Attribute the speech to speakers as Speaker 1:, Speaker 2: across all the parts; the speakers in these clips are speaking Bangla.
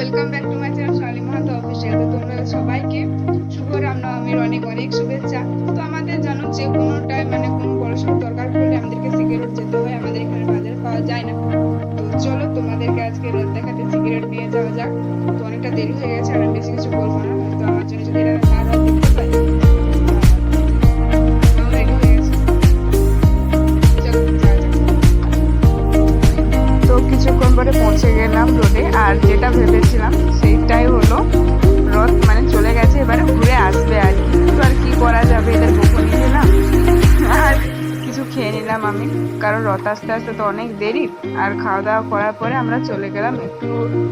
Speaker 1: Welcome back to my channel Shali Mahato official তো তোমরা সবাইকে শুভ রামনবমীর অনেক অনেক শুভেচ্ছা। তো আমাদের জানো যে কোনো টাইম মানে কোনো সড়ো দরকার পড়লে আমাদেরকে সিগারেট যেতে হয়, আমাদের এখানে বাজার পাওয়া যায় না। তো চলো তোমাদেরকে আজকে রাত দেখাতে সিগারেট নিয়ে যাওয়া যাক। তো অনেকটা দেরি হয়ে গেছে আর বেশি কিছু বলব না, তো আমার জন্য যদি আমি, কারণ রথ আসতে আসতে তো অনেক দেরি। আর খাওয়া দাওয়া করার পরে আমরা চলে গেলাম একটু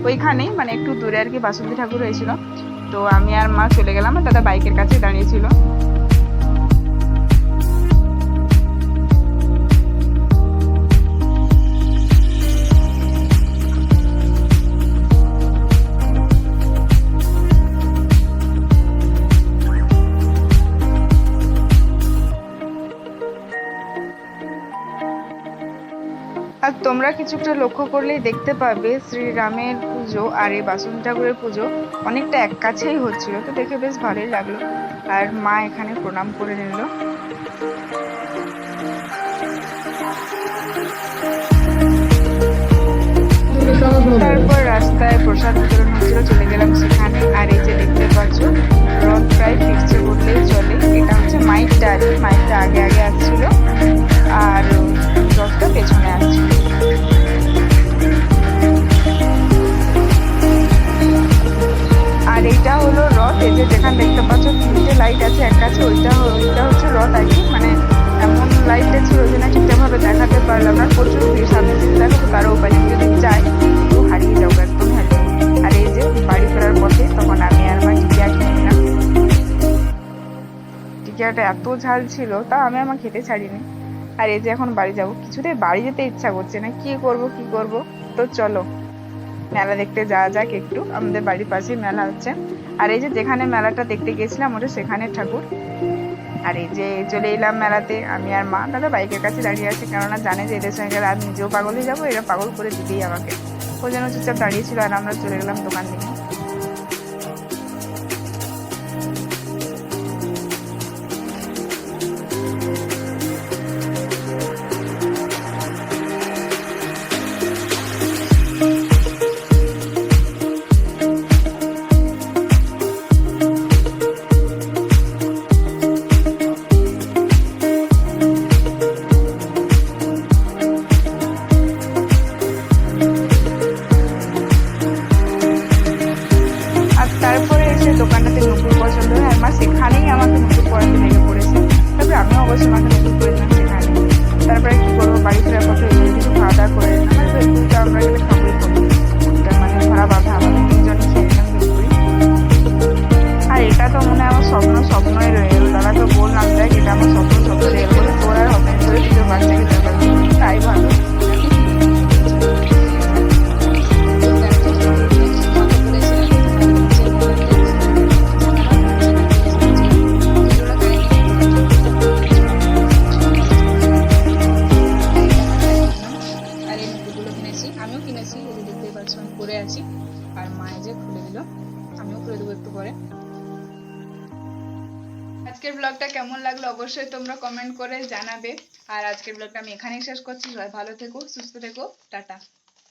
Speaker 1: ওইখানেই মানে একটু দূরে আর কি বাসন্তী ঠাকুর হয়েছিল। তো আমি আর মা চলে গেলাম, আর দাদা বাইকের কাছে দাঁড়িয়েছিল আর তোমরা কিছুটা লক্ষ্য করলেই দেখতে পাবে শ্রীরামের পুজো আর এই বাসন্তী ঠাকুরের পুজো অনেকটা এক কাছেই হচ্ছিল, তো দেখে বেশ ভালোই লাগল। আর মা এখানে প্রণাম করে নিল। তারপর রাস্তায় প্রসাদ বিতরণ হচ্ছিল, চলে গেলাম সেখানে। আর এই যে দেখতে পাচ্ছ, রথ প্রায় ফিরছে বললেই চলে। এটা হচ্ছে মাইকটা আর মাইকটা আগে আগে আসছিল। এই যে যেখানে দেখতে পাচ্ছ, তিনটে লাইট আছে এক কাছে, ওইটা ওইটা হচ্ছে রথ আর কি। মানে এমন লাইটটা ছিল যে না ঠিকঠাকভাবে দেখাতে পারলাম না। প্রচুর ভিড়, সামনে যদি দেখাবো তারও উপায় যদি যাই তো হারিয়ে যাব একদম হারিয়ে আর এই যে বাড়ি ফেরার পথে তখন আমি আর মা টিকিয়া কিনে নিলাম টিকিয়াটা এত ঝাল ছিল তা আমি আমার খেতে ছাড়িনি। আর এই যে এখন বাড়ি যাব। কিছুতেই বাড়ি যেতে ইচ্ছা করছে না। কি করব কি করব? তো চলো মেলা দেখতে যাওয়া যাক একটু। আমাদের বাড়ির পাশেই মেলা হচ্ছে। আর এই যে যেখানে মেলাটা দেখতে গেছিলাম ওটা সেখানে ঠাকুর। আর এই যে চলে এলাম মেলাতে, আমি আর মা। দাদা বাইকের কাছে দাঁড়িয়ে আছি, কেননা জানে যে এদের সঙ্গে আমি নিজেও পাগল হয়ে যাব, এরা পাগল করে দিবেই আমাকে। ও যেন চুপচাপ দাঁড়িয়েছিল আর আমরা চলে গেলাম দোকান থেকে। তারপরে দেখতেই আমি করে আছি। আর মায়ে যে খুলে দিল। আমিও খুলে দেবো একটু পরে। আজকের ব্লগটা কেমন লাগল অবশ্যই তোমরা কমেন্ট করে জানাবে। আর আজকের ব্লগটা আমি এখানেই শেষ করছি। সবাই ভালো থেকো, সুস্থ থেকো, টাটা।